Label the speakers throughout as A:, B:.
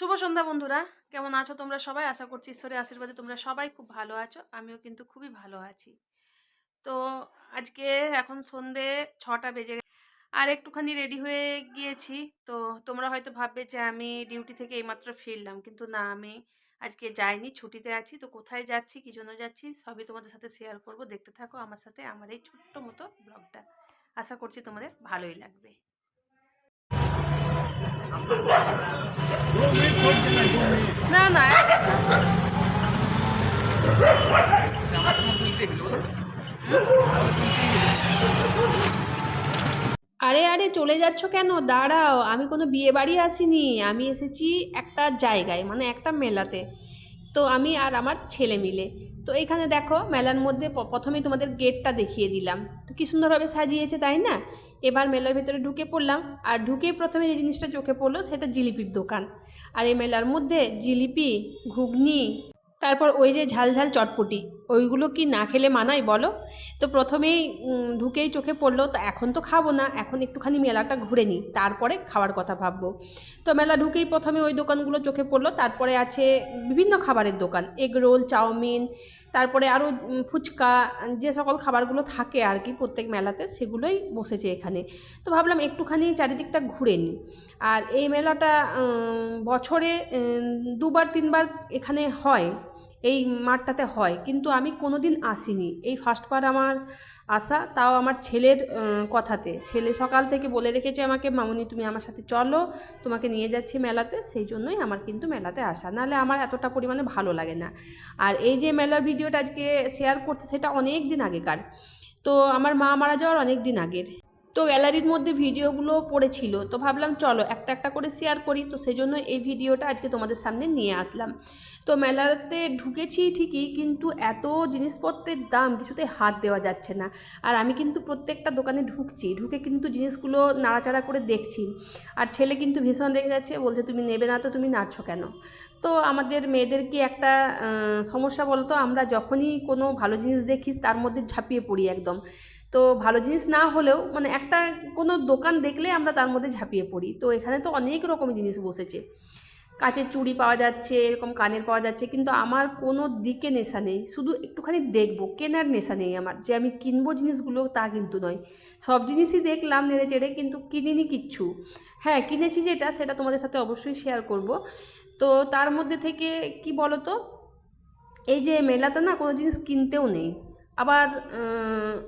A: শুভ সন্ধ্যা বন্ধুরা। কেমন আছো তোমরা সবাই? আশা করছি ঈশ্বরের আশীর্বাদে তোমরা সবাই খুব ভালো আছো। আমিও কিন্তু খুবই ভালো আছি। তো আজকে এখন সন্ধে ছটা বেজে আর একটুখানি রেডি হয়ে গিয়েছি। তো তোমরা হয়তো ভাববে যে আমি ডিউটি থেকে এইমাত্র ফিরলাম। কিন্তু না, আমি আজকে যাইনি, ছুটিতে আছি। তো কোথায় যাচ্ছি, কী জন্য যাচ্ছি, সবই তোমাদের সাথে শেয়ার করব। দেখতে থাকো আমার সাথে, আমার এই ছোট্ট মতো ব্লগটা আশা করছি তোমাদের ভালোই লাগবে। না না আরে আরে, চলে যাচ্ছ কেন? দাঁড়াও, আমি কোনো বিয়ে বাড়ি আসিনি। আমি এসেছি একটা জায়গায় মানে একটা মেলাতে। তো আমি আর আমার ছেলে মিলে। তো এখানে দেখো মেলার মধ্যে প্রথমেই তোমাদের গেটটা দেখিয়ে দিলাম। তো কী সুন্দরভাবে সাজিয়েছে, তাই না? এবার মেলার ভিতরে ঢুকে পড়লাম। আর ঢুকে প্রথমে যে জিনিসটা চোখে পড়ল সেটা জিলিপির দোকান। আর এই মেলার মধ্যে জিলিপি, ঘুগনি, তারপর ওই যে ঝালঝাল ঝাল চটপটি। ওইগুলো কি না খেলে মানায় বলো? তো প্রথমেই ঢুকেই চোখে পড়ল, তো এখন তো খাব না, এখন একটুখানি মেলাটা ঘুরে নিই, তারপরে খাওয়ার কথা ভাববো। তো মেলা ঢুকেই প্রথমে ওই দোকানগুলো চোখে পড়ল, তারপরে আছে বিভিন্ন খাবারের দোকান, এগ রোল, চাউমিন, তারপরে আরও ফুচকা, যে সকল খাবারগুলো থাকে আর কি প্রত্যেক মেলাতে, সেগুলোই বসেছে এখানে। তো ভাবলাম একটুখানি চারিদিকটা ঘুরে নিই। আর এই মেলাটা বছরে দুবার, তিনবার এখানে হয়। এই মাঠটাতে হয়। কিন্তু আমি কোনো দিন আসিনি। এই ফার্স্টবার আমার আসা, তাও আমার ছেলের কথাতে। ছেলে সকাল থেকে বলে রেখেছে আমাকে, মামুনি, তুমি আমার সাথে চলো, তোমাকে নিয়ে যাচ্ছি মেলাতে। সেই জন্যই আমার কিন্তু মেলাতে আসা। নাহলে আমার এতটা পরিমাণে ভালো লাগে না। আর এই যে মেলার ভিডিওটা আজকে শেয়ার করছে, সেটা অনেক দিন আগেকার। তো আমার মা মারা যাওয়ার অনেক দিন আগের। তো গ্যালারির মধ্যে ভিডিওগুলো পড়েছিল। তো ভাবলাম, চলো একটা একটা করে শেয়ার করি। তো সেই জন্য এই ভিডিওটা আজকে তোমাদের সামনে নিয়ে আসলাম। তো মেলাতে ঢুকেছি ঠিকই, কিন্তু এত জিনিসপত্রের দাম কিছুতে হাত দেওয়া যাচ্ছে না। আর আমি কিন্তু প্রত্যেকটা দোকানে ঢুকছি, ঢুকে কিন্তু জিনিসগুলো নাড়াচাড়া করে দেখছি। আর ছেলে কিন্তু ভীষণ রেগে যাচ্ছে বলছে, তুমি নেবে না তো তুমি নাড়ছো কেন? তো আমাদের মেয়েদের কি একটা সমস্যা বলতো, আমরা যখনই কোনো ভালো জিনিস দেখি তার মধ্যে ঝাঁপিয়ে পড়ি একদম। তো ভালো জিনিস না হলেও মানে একটা কোনো দোকান দেখলে আমরা তার মধ্যে ঝাঁপিয়ে পড়ি। তো এখানে তো অনেক রকম জিনিস বসেছে। কাচের চুড়ি পাওয়া যাচ্ছে, এরকম কানের পাওয়া যাচ্ছে, কিন্তু আমার কোনো দিকে নেশা নেই। শুধু একটুখানি দেখব, কেনার নেশা নেই আমার। যে আমি কিনবো জিনিসগুলো তা কিন্তু নয়। সব জিনিসই দেখলাম নেড়ে চেড়ে, কিন্তু কিনিনি কিচ্ছু। হ্যাঁ কিনেছি যেটা, সেটা তোমাদের সাথে অবশ্যই শেয়ার করব। তো তার মধ্যে থেকে কি বলো তো এই যে মেলাতে না কোনো জিনিস কিনতেও নেই। আবার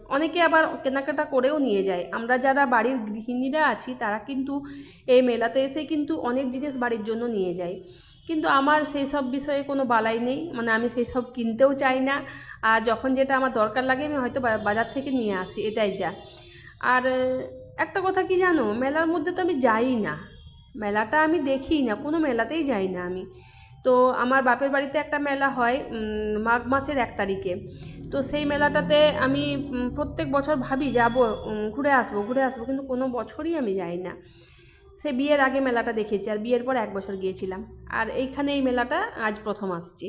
A: অনেকে আবার কেনাকাটা করেও নিয়ে যায়। আমরা যারা বাড়ির গৃহিণীরা আছি, তারা কিন্তু এই মেলাতে এসে কিন্তু অনেক জিনিস বাড়ির জন্য নিয়ে যায়। কিন্তু আমার সেই সব বিষয়ে কোনো বালাই নেই। মানে আমি সেই সব কিনতেও চাই না। আর যখন যেটা আমার দরকার লাগে, আমি হয়তো বাজার থেকে নিয়ে আসি, এটাই যা। আর, একটা কথা কি জানো? মেলার মধ্যে তো আমি যাই না। মেলাটা আমি দেখি না, কোনো মেলাতেই যাই না আমি। তো আমার বাপের বাড়িতে একটা মেলা হয় মাঘ মাসের এক তারিখে। তো সেই মেলাটাতে আমি প্রত্যেক বছর ভাবি যাব ঘুরে আসব ঘুরে আসব, কিন্তু কোনো বছরই আমি যাই না। সে বিয়ের আগে মেলাটা দেখেছি, আর বিয়ের পর এক বছর গিয়েছিলাম। আর এইখানে এই মেলাটা আজ প্রথম আসছি।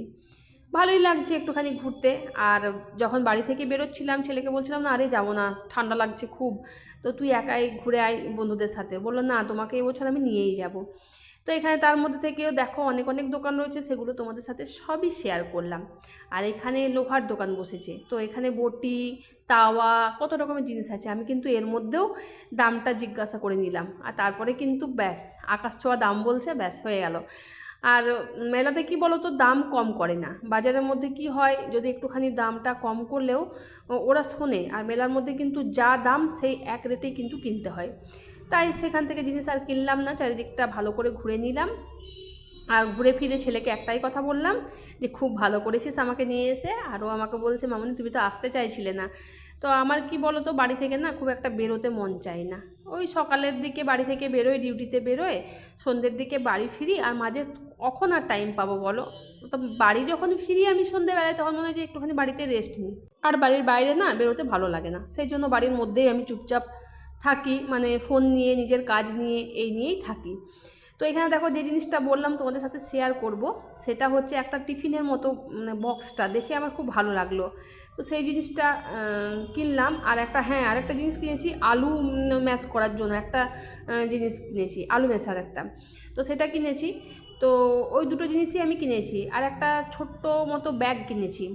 A: ভালোই লাগছে একটুখানি ঘুরতে, আর যখন বাড়ি থেকে বেরোচ্ছিলাম, ছেলেকে বলছিলাম, না আরে যাব না, ঠান্ডা লাগছে খুব। তো তুই একাই ঘুরে আয় বন্ধুদের সাথে। বলল, না, তোমাকে এবছর আমি নিয়েই যাব। তো এখানে তার মধ্যে থেকেও দেখো অনেক অনেক দোকান রয়েছে, সেগুলো তোমাদের সাথে সবই শেয়ার করলাম। আর এখানে লোহার দোকান বসেছে। তো এখানে বটি, তাওয়া, কত রকমের জিনিস আছে, আমি কিন্তু এর মধ্যেও দামটা জিজ্ঞাসা করে নিলাম। আর তারপরে কিন্তু ব্যাস, আকাশ ছোঁয়া দাম বলছে, ব্যাস হয়ে গেল। আর মেলাতে কি বলো তো দাম কম করে না। বাজারের মধ্যে কি হয়, যদি একটুখানি দামটা কম করলেও ওরা শোনে। আর মেলার মধ্যে কিন্তু যা দাম, সেই এক রেটেই কিন্তু কিনতে হয়। তাই সেখান থেকে জিনিস আর কিনলাম না, চারিদিকটা ভালো করে ঘুরে নিলাম। আর ঘুরে ফিরে ছেলেকে একটাই কথা বললাম যে, খুব ভালো করেছিস আমাকে নিয়ে এসে। আরও আমাকে বলছে, মামনি, তুমি তো আসতে চাইছিলে না। তো আমার কি বলো তো বাড়ি থেকে না খুব একটা বেরোতে মন চায় না। ওই সকালের দিকে বাড়ি থেকে বেরোয়, ডিউটিতে বেরোয়, সন্ধ্যের দিকে বাড়ি ফিরি আর মাঝে কখন আর টাইম পাবো বলো? তো বাড়ি যখন ফিরি আমি সন্ধ্যেবেলায়, তখন মনে হয় যে একটুখানি বাড়িতে রেস্ট নিই। আর বাড়ির বাইরে না বেরোতে ভালো লাগে না। সেই জন্য বাড়ির মধ্যেই আমি চুপচাপ থাকি মানে ফোন নিয়ে, নিজের কাজ নিয়ে, এই নিয়েই থাকি। তো এখানে দেখো যে জিনিসটা বললাম তোমাদের সাথে শেয়ার করব, সেটা হচ্ছে একটা টিফিনের মতো মানে বক্সটা দেখে আমার খুব ভালো লাগল। তো সেই জিনিসটা কিনলাম, আর একটা হ্যাঁ আর একটা জিনিস কিনেছি, আলু ম্যাশ করার জন্য একটা জিনিস কিনেছি, আলু মেশার একটা। তো সেটা কিনেছি, তো ওই দুটো জিনিসই আমি কিনেছি, আর একটা ছোট্ট মতো ব্যাগ কিনেছি।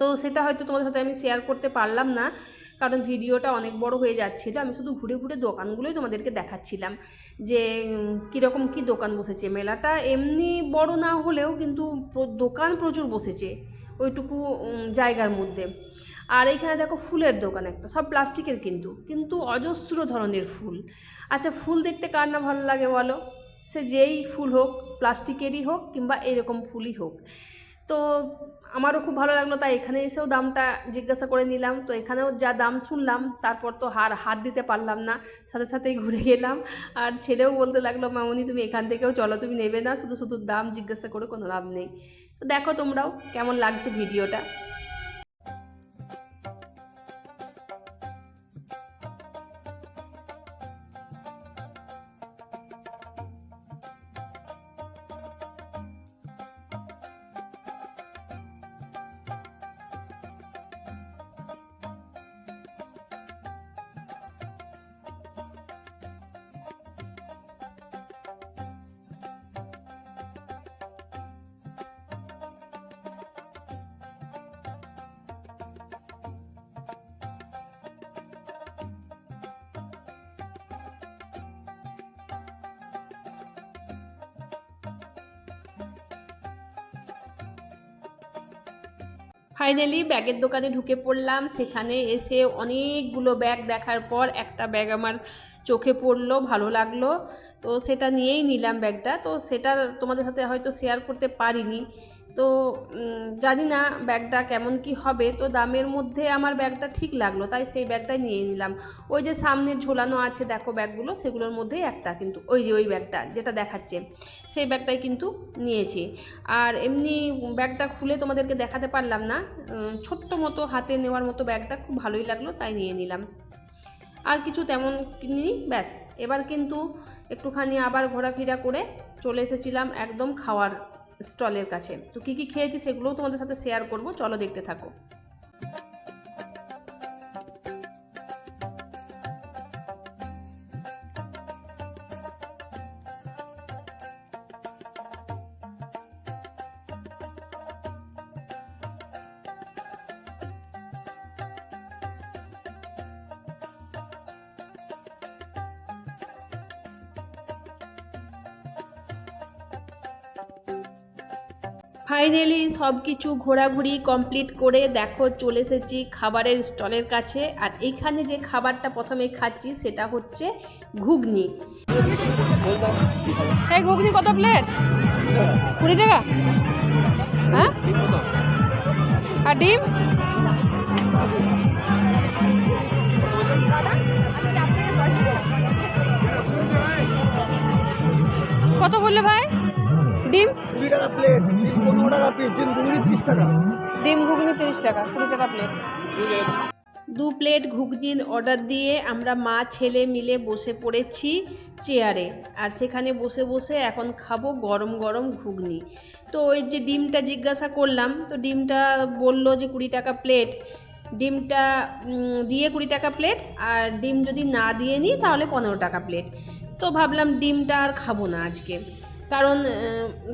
A: তো সেটা হয়তো তোমাদের সাথে আমি শেয়ার করতে পারলাম না, কারণ ভিডিওটা অনেক বড় হয়ে যাচ্ছিল। আমি শুধু ঘুরে ঘুরে দোকানগুলোই তোমাদেরকে দেখাচ্ছিলাম যে কীরকম কী দোকান বসেছে। মেলাটা এমনি বড় না হলেও কিন্তু দোকান প্রচুর বসেছে ওইটুকু জায়গার মধ্যে। আর এখানে দেখো ফুলের দোকান একটা, সব প্লাস্টিকের কিন্তু কিন্তু অজস্র ধরনের ফুল। আচ্ছা ফুল দেখতে কার না ভালো লাগে বলো? সে যেই ফুল হোক, প্লাস্টিকেরই হোক কিংবা এরকম ফুলই হোক। তো আমারও খুব ভালো লাগল, তাই এখানে এসেও দামটা জিজ্ঞাসা করে নিলাম। তো এখানেও যা দাম শুনলাম, তারপর তো হার হাত দিতে পারলাম না, সাথে সাথেই ঘুরে গেলাম। আর ছেলেও বলতে লাগল, মামনি, তুমি এখান থেকেও চলো, তুমি নেবে না, শুধু শুধু দাম জিজ্ঞাসা করে কোনো লাভ নেই। তো দেখো তোমরাও কেমন লাগছে ভিডিওটা। ফাইনালি ব্যাগের দোকানে ঢুকে পড়লাম। সেখানে এসে অনেকগুলো ব্যাগ দেখার পর একটা ব্যাগ আমার চোখে পড়ল, ভালো লাগল। তো সেটা নিয়েই নিলাম ব্যাগটা। তো সেটা তোমাদের সাথে হয়তো শেয়ার করতে পারিনি। তো জানি না ব্যাগটা কেমন কি হবে। তো দামের মধ্যে আমার ব্যাগটা ঠিক লাগল, তাই সেই ব্যাগটাই নিয়ে নিলাম। ওই যে সামনে ঝোলানো আছে, দেখো ব্যাগগুলো, সেগুলোর মধ্যেই একটা কিন্তু, ওই যে ওই ব্যাগটা যেটা দেখাচ্ছে, সেই ব্যাগটাই কিন্তু নিয়েছি। আর এমনি ব্যাগটা খুলে তোমাদেরকে দেখাতে পারলাম না ছোট্ট মতো হাতে নেওয়ার মতো ব্যাগটা খুব ভালোই লাগল, তাই নিয়ে নিলাম। আর কিছু তেমন কিনিনি ব্যাস। এবার কিন্তু একটুখানি আবার ঘোরাফেরা করে চলে এসেছিলাম একদম খাওয়ার স্টলের কাছে। তো কী কী খেয়েছি সেগুলোও তোমাদের সাথে শেয়ার করব। চলো দেখতে থাকো। ফাইনালি সব কিছু ঘোরাঘুরি কমপ্লিট করে দেখো, চলে এসেছি খাবারের স্টলের কাছে। আর এইখানে যে খাবারটা প্রথমে খাচ্ছি, সেটা হচ্ছে ঘুগনি। এই ঘুগনি কত প্লেট কুড়ি টাকা? হ্যাঁ? আর ডিম? কত বললে ভাই? ডিম?
B: কুড়ি টাকা প্লেট ডিম পনেরো টাকা পিস ডিম দুগুনি ত্রিশ টাকা।
A: ডিম ঘুগনি তিরিশ টাকা কুড়ি টাকা প্লেট দু প্লেট ঘুগনির অর্ডার দিয়ে আমরা মা ছেলে মিলে বসে পড়েছি চেয়ারে আর সেখানে বসে বসে এখন খাব গরম গরম ঘুগনি। তো ওই যে ডিমটা জিজ্ঞাসা করলাম তো ডিমটা বলল যে কুড়ি টাকা প্লেট ডিমটা দিয়ে কুড়ি টাকা প্লেট আর ডিম যদি না দিয়ে নিই তাহলে পনেরো টাকা প্লেট তো ভাবলাম ডিমটা আর খাব না আজকে। কারণ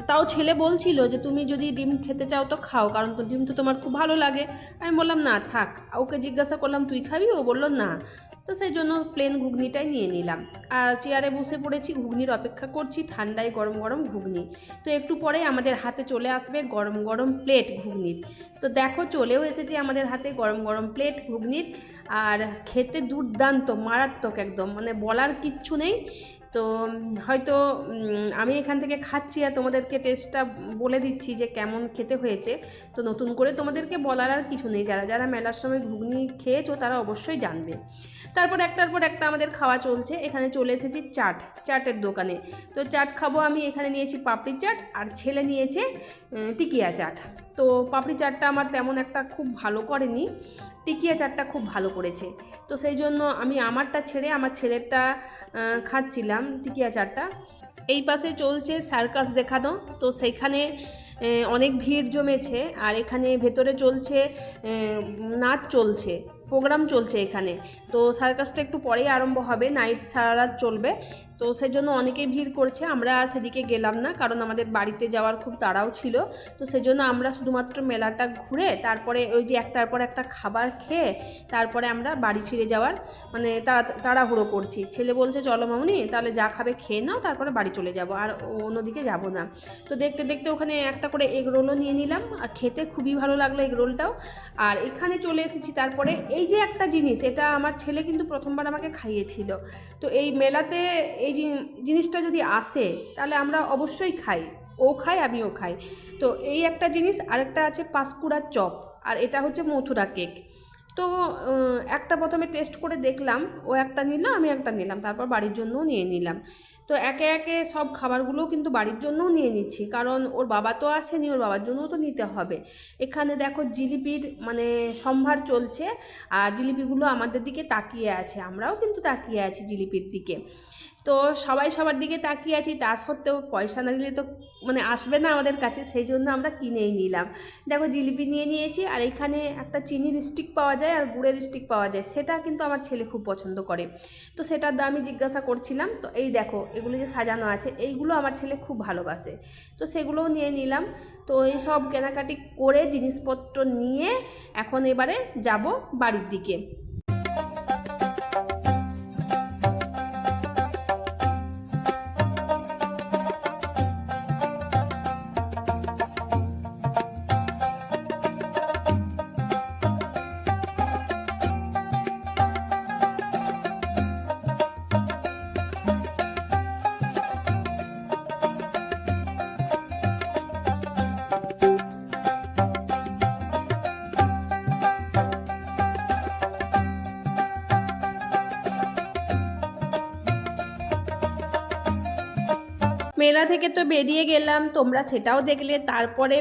A: তাও ছেলে বলছিল যে তুমি যদি ডিম খেতে চাও তো খাও, কারণ তো ডিম তো তোমার খুব ভালো লাগে। আমি বললাম, না, থাক। ওকে জিজ্ঞাসা করলাম, তুই খাবি? ও বলল, না। তো সেই জন্য প্লেন ঘুগনিটাই নিয়ে নিলাম। আর চেয়ারে বসে পড়েছি, ঘুগনির অপেক্ষা করছি, ঠান্ডায় গরম গরম ঘুগনি। তো একটু পরে আমাদের হাতে চলে আসবে গরম গরম প্লেট ঘুগনির। তো দেখো, চলেও এসেছে আমাদের হাতে গরম গরম প্লেট ঘুগনির। আর খেতে দুর্দান্ত, মারাত্মক একদম। মানে বলার কিচ্ছু নেই। তো, হয়তো আমি এখান থেকে খাচ্ছি আর তোমাদেরকে টেস্টটা বলে দিচ্ছি যে কেমন খেতে হয়েছে। তো নতুন করে তোমাদেরকে বলার আর কিছু নেই। যারা যারা মেলার সময় ঘুগনি খেয়েছো তারা অবশ্যই জানবে। তারপর একটার পর একটা আমাদের খাওয়া চলছে। এখানে চলে এসেছি চাট, চাটের দোকানে। তো চাট খাব আমি, এখানে নিয়েছি পাপড়ি চাট আর ছেলে নিয়েছে টিকিয়া চাট। তো পাপড়ি চাটটা আমার তেমন একটা খুব ভালো করেনি, টিকিয়া চাটটা খুব ভালো করেছে। তো সেই জন্য আমি আমারটা ছেড়ে আমার ছেলেরটা খাচ্ছিলাম টিকিয়া চাটটা। এই পাশে চলছে সার্কাস দেখানো। তো সেইখানে অনেক ভিড় জমেছে আর এখানে ভেতরে চলছে নাচ চলছে। প্রোগ্রাম চলছে এখানে। তো সার্কাসটা একটু পরেই আরম্ভ হবে। নাইট সারা রাত চলবে। তো সেজন্য অনেকেই ভিড় করছে, আমরা আর সেদিকে গেলাম না, কারণ আমাদের বাড়িতে যাওয়ার খুব তাড়াও ছিল। তো সেজন্য আমরা শুধুমাত্র মেলাটা ঘুরে তারপরে ওই যে একটার পর একটা খাবার খেয়ে তারপরে আমরা বাড়ি ফিরে যাওয়ার মানে তাড়া, তাড়াহুড়ো করছি। ছেলে বলছে, চলো মামনি, তাহলে যা খাবে খেয়ে নাও, তারপরে বাড়ি চলে যাব, আর অন্যদিকে যাব না। তো দেখতে দেখতে ওখানে একটা করে এগ রোলও নিয়ে নিলাম, আর খেতে খুবই ভালো লাগল এগ রোলটাও। আর এখানে চলে এসেছি তারপরে এই যে একটা জিনিস, এটা আমার ছেলে কিন্তু প্রথমবার আমাকে খাইয়েছিল। তো এই মেলাতে এই জিন- জিনিসটা যদি আসে, তাহলে আমরা অবশ্যই খাই। ও খাই আমিও খাই। তো এই একটা জিনিস, আরেকটা আছে পাঁশকুড়ার চপ, আর এটা হচ্ছে মথুরা কেক। তো একটা প্রথমে টেস্ট করে দেখলাম, ও একটা নিল, আমি একটা নিলাম, তারপর বাড়ির জন্যও নিয়ে নিলাম। তো একে একে সব খাবারগুলোও কিন্তু বাড়ির জন্যও নিয়ে নিচ্ছি, কারণ ওর বাবা তো আসেনি, ওর বাবার জন্যও তো নিতে হবে। এখানে দেখো জিলিপির মানে সম্ভার চলছে, আর জিলিপিগুলো আমাদের দিকে তাকিয়ে আছে, আমরাও কিন্তু তাকিয়ে আছি জিলিপির দিকে। তো সবাই সবার দিকে তাকিয়ে আছি। তা সত্ত্বেও পয়সা না দিলে তো মানে আসবে না আমাদের কাছে, সেই জন্য আমরা কিনেই নিলাম। দেখো জিলিপি নিয়ে নিয়েছি আর এখানে একটা চিনির স্টিক পাওয়া যায় আর গুড়ের স্টিক পাওয়া যায়, সেটা কিন্তু আমার ছেলে খুব পছন্দ করে। তো সেটার দামই জিজ্ঞাসা করছিলাম, তো এই দেখো এগুলো যে সাজানো আছে, এইগুলো আমার ছেলে খুব ভালোবাসে। তো সেগুলোও নিয়ে নিলাম। তো এই সব কেনাকাটি করে জিনিসপত্র নিয়ে এখন এবারে যাব বাড়ির দিকে। মেলা থেকে তো বেরিয়ে গেলাম, তোমরা সেটাও দেখলে। তারপরে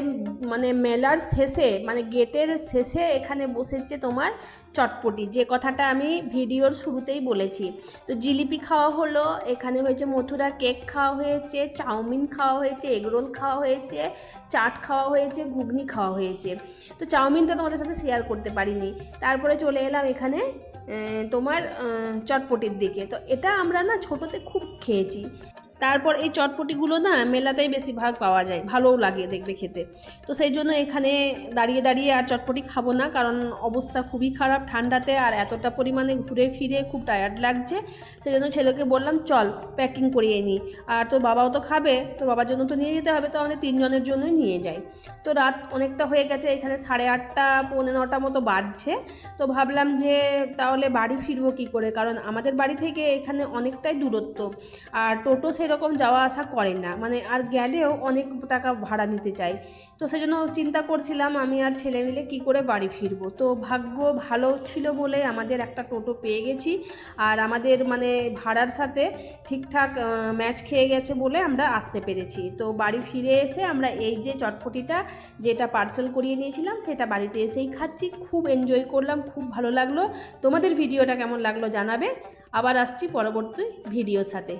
A: মানে মেলার শেষে মানে গেটের শেষে এখানে বসেছে তোমার চটপটি। যে কথাটা আমি ভিডিওর শুরুতেই বলেছি। তো জিলিপি খাওয়া হলো, এখানে হয়েছে মথুরা কেক খাওয়া হয়েছে, চাউমিন খাওয়া হয়েছে এগরোল খাওয়া হয়েছে, চাট খাওয়া হয়েছে, ঘুগনি খাওয়া হয়েছে। তো চাউমিনটা তোমাদের সাথে শেয়ার করতে পারিনি। তারপরে চলে এলাম এখানে তোমার চটপটির দিকে। তো এটা আমরা না ছোটোতে খুব খেয়েছি। তারপর এই চটপটিগুলো না মেলাতেই বেশিরভাগ পাওয়া যায়, ভালোও লাগে দেখবে খেতে। তো সেই জন্য এখানে দাঁড়িয়ে দাঁড়িয়ে আর চটপটি খাব না, কারণ অবস্থা খুবই খারাপ ঠান্ডাতে আর এতটা পরিমাণে ঘুরে ফিরে খুব টায়ার্ড লাগছে। সেই জন্য ছেলেকে বললাম, চল প্যাকিং করিয়ে নিই আর তোর বাবাও তো খাবে, তোর বাবার জন্য তো নিয়ে যেতে হবে, তো আমাদের তিনজনের জন্যই নিয়ে যাই। তো রাত অনেকটা হয়ে গেছে, এখানে সাড়ে আটটা, পৌনে নটা মতো বাজছে। তো ভাবলাম যে তাহলে বাড়ি ফিরবো কী করে? কারণ আমাদের বাড়ি থেকে এখানে অনেকটাই দূরত্ব। আর টোটো সেরকম যাওয়া আসা করে না। মানে আর গেলেও অনেক টাকা ভাড়া নিতে চাই। তো সেজন্য চিন্তা করছিলাম আমি আর ছেলে মিলে কী করে বাড়ি ফিরবো। তো ভাগ্য ভালো ছিল বলে আমাদের একটা টোটো পেয়ে গেছি। আর আমাদের মানে ভাড়ার সাথে ঠিকঠাক ম্যাচ খেয়ে গেছে বলে আমরা আসতে পেরেছি। তো বাড়ি ফিরে এসে আমরা এই যে চটপটিটা যেটা পার্সেল করিয়ে নিয়েছিলাম, সেটা বাড়িতে এসেই খাচ্ছি। খুব এনজয় করলাম, খুব ভালো লাগল। তোমাদের ভিডিওটা কেমন লাগল জানাবে। আবার আসছি পরবর্তী ভিডিওর সাথে।